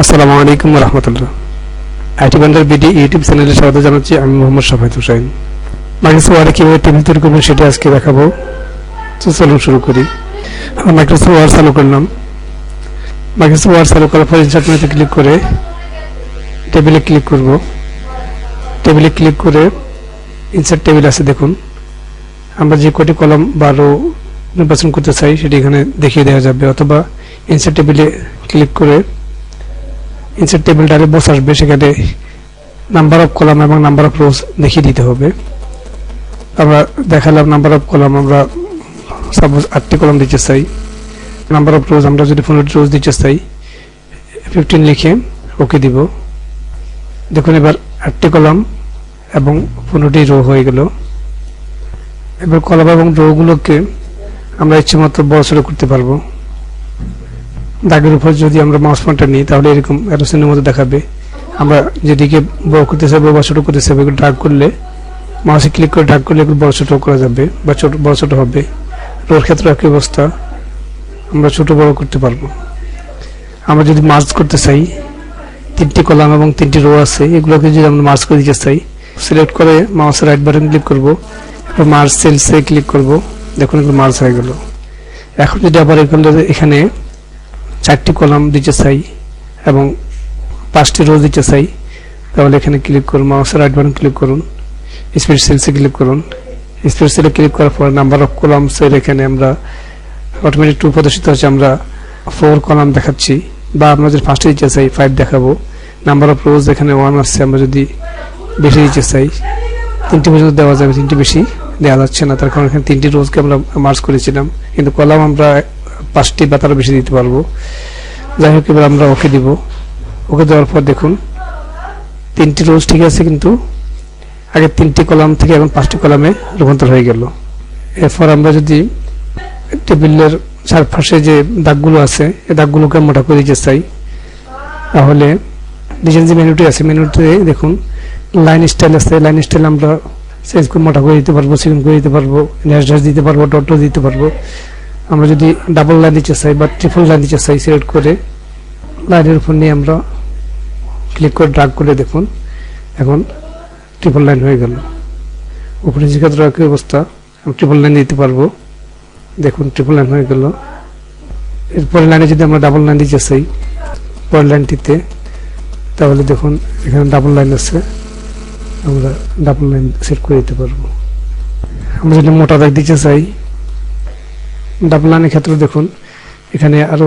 আসসালামু আলাইকুম রহমতুল্লাহ। আইটি বান্ডার বিডি ইউটিউব চ্যানেলে স্বাগত জানাচ্ছি, আমি মোহাম্মদ শাফাত হুসাইন মাইক্রোসফট ওয়ার্ডে কীভাবে টেবিল তৈরি করবেন সেটা আজকে দেখাবো। তো চলুন শুরু করি। আমরা মাইক্রোসফট ওয়ার্ড চালু করলাম। মাইক্রোসফট ওয়ার্ড চালু করার পর ইনসার্ট মেনুতে ক্লিক করে টেবিলে ক্লিক করব। টেবিলে ক্লিক করে ইনসার্ট টেবিল আছে, দেখুন। আমরা যে কটি কলম বা রো নির্বাচন করতে চাই, সেটি এখানে দেখিয়ে দেওয়া যাবে। অথবা ইনসার্ট টেবিলে ক্লিক করে ইনসার্ট টেবিলটা আরে বস আসবে সেখানে নাম্বার অফ কলাম এবং নাম্বার অফ রোজ দেখিয়ে দিতে হবে। আমরা দেখালাম নাম্বার অফ কলাম আমরা সাপোজ আটটি কলাম দিতে চাই। নাম্বার অফ রোজ আমরা যদি পনেরোটি রোজ দিতে চাই ফিফটিন লিখে ওকে দিব। দেখুন এবার আটটি কলাম এবং পনেরোটি রো হয়ে গেল। এবার কলাম এবং রোগুলোকে আমরা ইচ্ছে মতো বড় করতে পারব। দাগের উপর যদি আমরা মাউস পয়েন্টার নিই, তাহলে এরকম অ্যারোসিনের মতো দেখাবে। আমরা যেদিকে বড় করতে চাইব বা ছোটো করতে চাইব এগুলো ড্রাগ করলে মাউসে ক্লিক করে ড্রাগ করলে এগুলো বড় ছোটো করা যাবে বা ছোট, বড় ছোটো হবে। রোর ক্ষেত্রে একই অবস্থা। আমরা ছোট, বড় করতে পারব। আমরা যদি মার্চ করতে চাই, তিনটি কলাম এবং তিনটি রো আছে, এগুলোকে যদি আমরা মার্চ করে দিতে চাই সিলেক্ট করে মাউসের রাইট বাটন ক্লিক করব। এরপর মার্চ সেলসে ক্লিক করব। দেখুন এগুলো মার্চ হয়ে গেল। এখন যদি আবার এখানে চারটি কলাম দিতে চাই এবং পাঁচটি রো দিতে চাই, তাহলে এখানে ক্লিক করুন মাউসের রাইট বাটন ক্লিক করুন স্পিড সেলসে ক্লিক করুন। স্পিড সেলে ক্লিক করার পর নাম্বার অফ কলামসের এখানে আমরা অটোমেটিক টু প্রদর্শিত হচ্ছে, আমরা ফোর কলাম দেখাচ্ছি, বা আমরা যদি ফার্স্টে দিতে চাই ফাইভ দেখাবো। নাম্বার অফ রোজ এখানে ওয়ান আসছে আমরা যদি বেশি দিতে চাই, তিনটি পর্যন্ত দেওয়া যাবে, তিনটি বেশি দেওয়া যাচ্ছে না, তার কারণ এখানে তিনটি রোজকে আমরা মার্চ করেছিলাম। কিন্তু কলাম আমরা পাঁচটি বা তারও বেশি দিতে পারব। যাই হোক, এবার আমরা ওকে দিব। ওকে দেওয়ার পর দেখুন, তিনটি রোজ ঠিক আছে কিন্তু আগে তিনটি কলাম থেকে এখন পাঁচটি কলামে রূপান্তর হয়ে গেল। এরপর আমরা যদি টেবিলের চারপাশে যে দাগগুলো আছে, এই দাগগুলোকে মোটা করে দিতে চাই, তাহলে নিচের যে মেনুটি আছে মেনুতে দেখুন লাইন স্টাইল আছে। লাইন স্টাইল আমরা চেঞ্জ করে মোটা করে দিতে পারব সিলিং করে দিতে পারব ড্যাশ দিতে পারব ডট দিতে পারব। আমরা যদি ডাবল লাইন দিতে চাই বা ট্রিপল লাইন দিতে চাই সিলেক্ট করে লাইনের উপর নিয়ে আমরা ক্লিক করে ড্রাগ করে দেখুন। এখন ট্রিপল লাইন হয়ে গেল। উপরে যে ক্ষেত্রে একই অবস্থা, আমি ট্রিপল লাইন দিতে পারব। দেখুন ট্রিপল লাইন হয়ে গেল। এরপরের লাইনে যদি আমরা ডাবল লাইন দিতে চাই, পরের লাইনটিতে তাহলে দেখুন, এখানে ডাবল লাইন আছে। আমরা ডাবল লাইন সেট করে দিতে পারব। আমরা যদি মোটা দাগ দিতে চাই ডাবল লাইনের ক্ষেত্রে দেখুন, এখানে আরও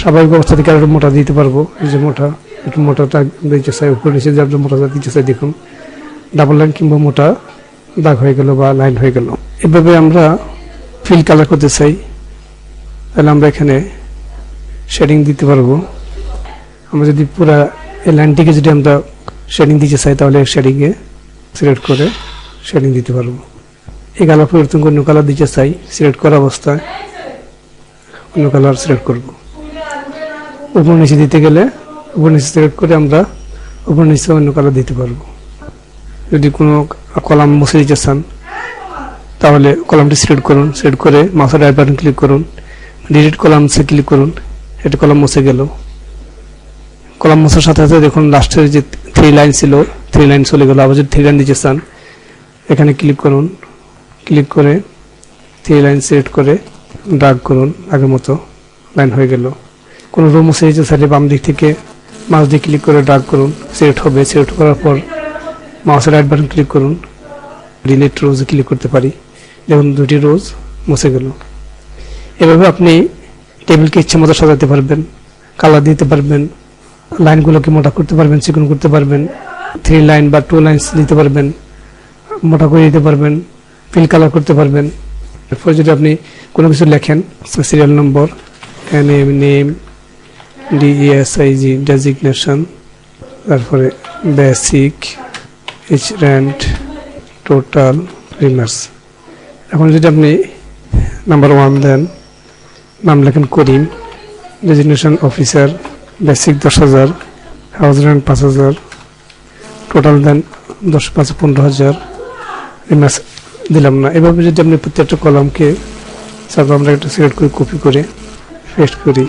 স্বাভাবিক অবস্থা থেকে আরও মোটা দিতে পারব? এই যে মোটা, একটু মোটাটা দিতে চাই, উপরে নিচে যে আমরা মোটা দিতে চাই, দেখুন ডাবল লাইন কিংবা মোটা, দাগ হয়ে গেল বা লাইন হয়ে গেল। এভাবে আমরা ফিল কালার করতে চাই, তাহলে আমরা এখানে শেডিং দিতে পারব। আমরা যদি পুরা এই লাইনটিকে যদি আমরা শেডিং দিতে চাই, তাহলে শেডিংয়ে সিলেক্ট করে শেডিং দিতে পারব। এই কালার পরিবর্তন করে অন্য কালার দিতে চাই সিলেক্ট করা অবস্থায় অন্য কালার সিলেক্ট করব। উপর নিচে দিতে গেলে, উপর নিচে সিলেক্ট করে আমরা উপর নিচে অন্য কালার দিতে পারব। যদি কোনো কলাম মুছে দিতে চান, তাহলে কলামটি সিলেক্ট করুন। সিলেক্ট করে মাউসের রাইট বাটন ক্লিক করুন। ডিলিট কলামসে ক্লিক করুন। এটা কলাম মুছে গেল। কলাম মোছার সাথে সাথে দেখুন লাস্টের যে থ্রি লাইন ছিল থ্রি লাইন চলে গেল। আবার যদি থ্রি লাইন দিতে চান, এখানে ক্লিক করুন। ক্লিক করে থ্রি লাইন সিলেক্ট করে ড্রাগ করুন, আগের মতো লাইন হয়ে গেল। কোনো রুম দিতে চাইলে বাম দিক থেকে মাউস দিয়ে ক্লিক করে ড্রাগ করুন সিলেক্ট হবে। সিলেক্ট করার পর মাউসের রাইট বাটন ক্লিক করুন। ডিলিট রোজে ক্লিক করতে পারি। দেখুন, দুটি রোজ মুছে গেল। এভাবে আপনি টেবিলকে ইচ্ছে মতো সাজাতে পারবেন কালার দিতে পারবেন লাইনগুলোকে মোটা করতে পারবেন, চিকন করতে পারবেন থ্রি লাইন বা টু লাইন্স দিতে পারবেন, মোটা করে দিতে পারবেন। ফিল কালার করতে পারবেন। এরপর যদি আপনি কোনো কিছু লেখেন serial number N M name D E S I G designation তারপরে basic H rent total remarks এখন যদি আপনি নাম্বার ওয়ান দেন, নাম লেখেন করিম ডেজিগনেশন অফিসার বেসিক দশ হাজার হাউস রেন্ট পাঁচ হাজার টোটাল দেন দশ পাঁচ পনেরো হাজার রিমার্স দিলাম না। এভাবে যদি আপনি প্রত্যেকটা কলামকে আমরা একটা সিলেক্ট করে কপি করে পেস্ট করি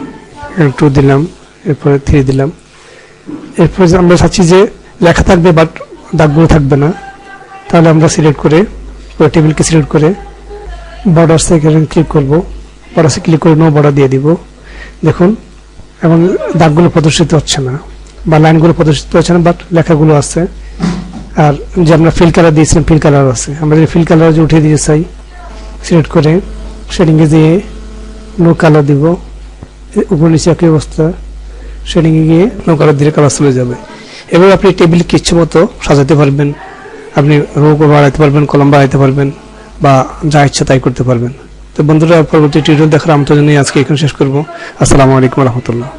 টু দিলাম, এরপরে থ্রি দিলাম। এরপরে আমরা চাচ্ছি যে লেখা থাকবে বাট দাগগুলো থাকবে না, তাহলে আমরা সিলেক্ট করে পুরো টেবিলকে সিলেক্ট করে বর্ডার থেকে ক্লিক করব। বর্ডার ক্লিক করে নো বর্ডার দিয়ে দিব। দেখুন, এবং দাগগুলো প্রদর্শিত হচ্ছে না, বা লাইনগুলো প্রদর্শিত হচ্ছে না বাট লেখাগুলো আছে। আর যে আমরা ফিল কালার দিয়েছিলাম ফিল কালার আছে। আমরা যদি ফিল কালার যে উঠিয়ে দিতে চাই সিলেক্ট করে শেডিংয়ে দিয়ে নো কালার দিব। উপর নিচে একই অবস্থা। শেডিংয়ে গিয়ে নো কালার দিলে কালার চলে যাবে। এবার আপনি টেবিল কিচ্ছু মতো সাজাতে পারবেন। আপনি রোগ বাড়াইতে পারবেন কলম বাড়াইতে পারবেন বা যা ইচ্ছা তাই করতে পারবেন। তো বন্ধুরা, পরবর্তী টিউটোরিয়াল দেখার আমন্ত্রণ জানিয়ে আজকে এখানে শেষ করব। আসসালামু আলাইকুম রহমতুল্লাহ।